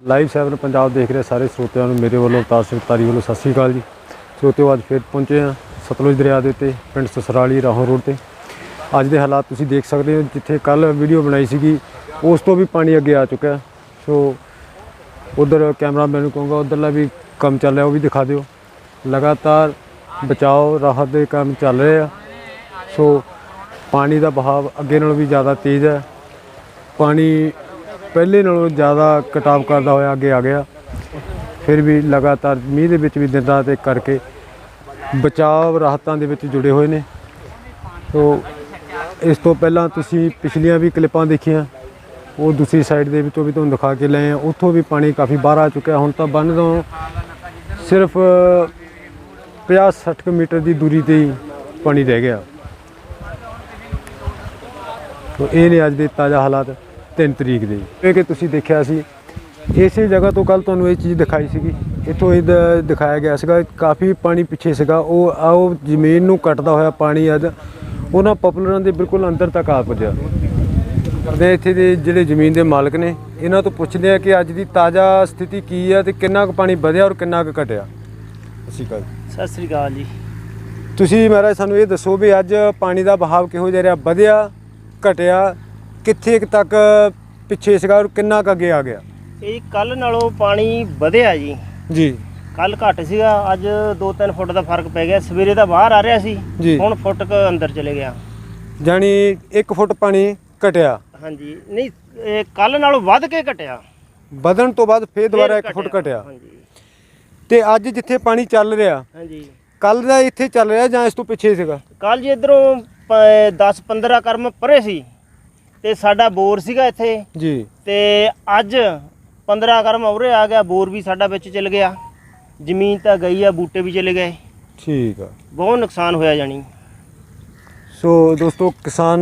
Live 7 Punjab ਦੇਖ ਰਹੇ ਸਾਰੇ ਸਰੋਤਿਆਂ ਨੂੰ, ਮੇਰੇ ਵੱਲੋਂ ਅਵਤਾਰ ਸਿੰਘ ਤਾਰੀ ਵੱਲੋਂ ਸਤਿ ਸ਼੍ਰੀ ਅਕਾਲ ਜੀ। ਸਰੋਤਿਓ, ਅੱਜ ਫਿਰ ਪਹੁੰਚੇ ਹਾਂ ਸਤਲੁਜ ਦਰਿਆ ਦੇ ਉੱਤੇ, ਪਿੰਡ ਸਸਰਾਲੀ ਰਾਹੋਂ ਰੋਡ ਤੇ। ਅੱਜ ਦੇ ਹਾਲਾਤ ਤੁਸੀਂ ਦੇਖ ਸਕਦੇ ਹੋ, ਜਿੱਥੇ ਕੱਲ ਵੀਡੀਓ ਬਣਾਈ ਸੀਗੀ, ਉਸ ਤੋਂ ਵੀ ਪਾਣੀ ਅੱਗੇ ਆ ਚੁੱਕਾ ਸੋ ਉਧਰ ਕੈਮਰਾਮੈਨ ਨੂੰ ਕਹੂੰਗਾ, ਉਧਰਲਾ ਵੀ ਕੰਮ ਚੱਲ ਰਿਹਾ, ਉਹ ਵੀ ਦਿਖਾ ਦਿਓ। ਲਗਾਤਾਰ ਬਚਾਓ, ਰਾਹਤ ਦੇ ਕੰਮ ਚੱਲ ਰਹੇ ਆ। ਸੋ ਪਾਣੀ ਦਾ ਬਹਾਵ ਅੱਗੇ ਨਾਲੋਂ ਵੀ ਜ਼ਿਆਦਾ ਤੇਜ਼ ਹੈ। ਪਾਣੀ ਪਹਿਲੇ ਨਾਲੋਂ ਜ਼ਿਆਦਾ ਕਟਾਵ ਕਰਦਾ ਹੋਇਆ, ਅੱਗੇ ਆ ਗਿਆ। ਫਿਰ ਵੀ ਲਗਾਤਾਰ ਮੀਂਹ ਦੇ ਵਿੱਚ ਵੀ ਦਿਨ ਰਾਤ ਇੱਕ ਕਰਕੇ ਬਚਾਅ ਰਾਹਤਾਂ ਦੇ ਵਿੱਚ ਜੁੜੇ ਹੋਏ ਨੇ। ਸੋ ਇਸ ਤੋਂ ਪਹਿਲਾਂ ਤੁਸੀਂ ਪਿਛਲੀਆਂ ਵੀ ਕਲਿੱਪਾਂ ਦੇਖੀਆਂ, ਉਹ ਦੂਸਰੀ ਸਾਈਡ ਦੇ ਵਿੱਚੋਂ ਵੀ ਤੁਹਾਨੂੰ ਦਿਖਾ ਕੇ ਲਏ ਆ ਉੱਥੋਂ ਵੀ ਪਾਣੀ ਕਾਫੀ ਬਾਹਰ ਆ ਚੁੱਕਿਆ। ਹੁਣ ਤਾਂ ਬੰਨ ਤੋਂ ਸਿਰਫ 50-60 ਮੀਟਰ ਦੀ ਦੂਰੀ ਤੇ ਹੀ ਪਾਣੀ ਰਹਿ ਗਿਆ। ਤੋ ਇਹ ਨੇ ਅੱਜ ਦੇ ਤਾਜ਼ਾ ਹਾਲਾਤ। 3 ਤਰੀਕ ਦੇ। ਇਹ ਕਿ ਤੁਸੀਂ ਦੇਖਿਆ ਸੀ ਇਸੇ ਜਗ੍ਹਾ ਤੋਂ ਕੱਲ ਤੁਹਾਨੂੰ ਇਹ ਚੀਜ਼ ਦਿਖਾਈ ਸੀਗੀ। ਇੱਥੋਂ ਇਹ ਦਿਖਾਇਆ ਗਿਆ ਸੀਗਾ ਕਾਫੀ ਪਾਣੀ ਪਿੱਛੇ ਸੀਗਾ। ਉਹ ਆ ਉਹ ਜ਼ਮੀਨ ਨੂੰ ਕੱਟਦਾ ਹੋਇਆ ਪਾਣੀ ਅੱਜ ਉਹਨਾਂ ਪਪੂਲਰਾਂ ਦੇ ਬਿਲਕੁਲ ਅੰਦਰ ਤੱਕ ਆ ਪੁੱਜਿਆ। ਦੇ ਇੱਥੇ ਦੇ ਜਿਹੜੇ ਜ਼ਮੀਨ ਦੇ ਮਾਲਕ ਨੇ ਇਹਨਾਂ ਤੋਂ ਪੁੱਛਦੇ ਆ ਕਿ ਅੱਜ ਦੀ ਤਾਜ਼ਾ ਸਥਿਤੀ ਕੀ ਹੈ ਤੇ ਕਿੰਨਾ ਕੁ ਪਾਣੀ ਵਧਿਆ ਔਰ ਕਿੰਨਾ ਕੁ ਘਟਿਆ। ਅਸੀਂ ਕੱਲ ਸਤਿ ਸ੍ਰੀ ਅਕਾਲ ਜੀ। ਤੁਸੀਂ ਮਹਾਰਾਜ ਸਾਨੂੰ ਇਹ ਦੱਸੋ ਵੀ ਅੱਜ ਪਾਣੀ ਦਾ ਬਹਾਵ ਕਿਹੋ ਜਿਹਾ ਰਿਹਾ? ਵਧਿਆ ਘਟਿਆ ਕਿੱਥੇ ਕੁ ਤੱਕ ਪਿੱਛੇ ਸੀਗਾ ਔਰ ਕਿੰਨਾ ਕੁ ਅੱਗੇ ਆ ਗਿਆ? ਇਹ ਕੱਲ ਨਾਲੋਂ ਪਾਣੀ ਵਧਿਆ ਜੀ। ਜੀ। ਕੱਲ ਘੱਟ ਸੀਗਾ ਅੱਜ 2-3 ਫੁੱਟ ਦਾ ਫ਼ਰਕ ਪੈ ਗਿਆ। ਸਵੇਰੇ ਤਾਂ ਬਾਹਰ ਆ ਰਿਹਾ ਸੀ ਜੀ। ਹੁਣ ਫੁੱਟ ਕ ਅੰਦਰ ਚਲੇ ਗਿਆ। ਜਾਨੀ 1 ਫੁੱਟ ਪਾਣੀ ਘਟਿਆ। ਹਾਂਜੀ ਨਹੀਂ ਇਹ ਕੱਲ ਨਾਲੋਂ ਵੱਧ ਕੇ ਘਟਿਆ। ਵਧਣ ਤੋਂ ਬਾਅਦ ਫੇਰ ਦੁਬਾਰਾ ਫਿਰ 1 ਫੁੱਟ ਘਟਿਆ। ਹਾਂਜੀ। ਤੇ ਅੱਜ ਜਿੱਥੇ ਪਾਣੀ ਚੱਲ ਰਿਹਾ ਹਾਂਜੀ। ਕੱਲ ਦਾ ਇੱਥੇ ਚੱਲ ਰਿਹਾ ਜਾਂ ਇਸ ਤੋਂ ਪਿੱਛੇ ਸੀਗਾ? ਕੱਲ ਜੀ ਇਧਰੋਂ 10-15 ਕਰਮ ਪਰੇ ਸੀ। ਤੇ ਸਾਡਾ ਬੋਰ ਸੀਗਾ ਇੱਥੇ। ਜੀ। ਤੇ ਅੱਜ 15 ਕਰਮ ਉਰੇ ਆ ਗਿਆ ਬੋਰ ਵੀ ਸਾਡਾ ਵਿੱਚ ਚਲ ਗਿਆ। ਜ਼ਮੀਨ ਤਾਂ ਗਈ ਆ ਬੂਟੇ ਵੀ ਚਲੇ ਗਏ। ਠੀਕ ਆ। ਬਹੁਤ ਨੁਕਸਾਨ ਹੋਇਆ ਜਾਣੀ। ਸੋ ਦੋਸਤੋ ਕਿਸਾਨ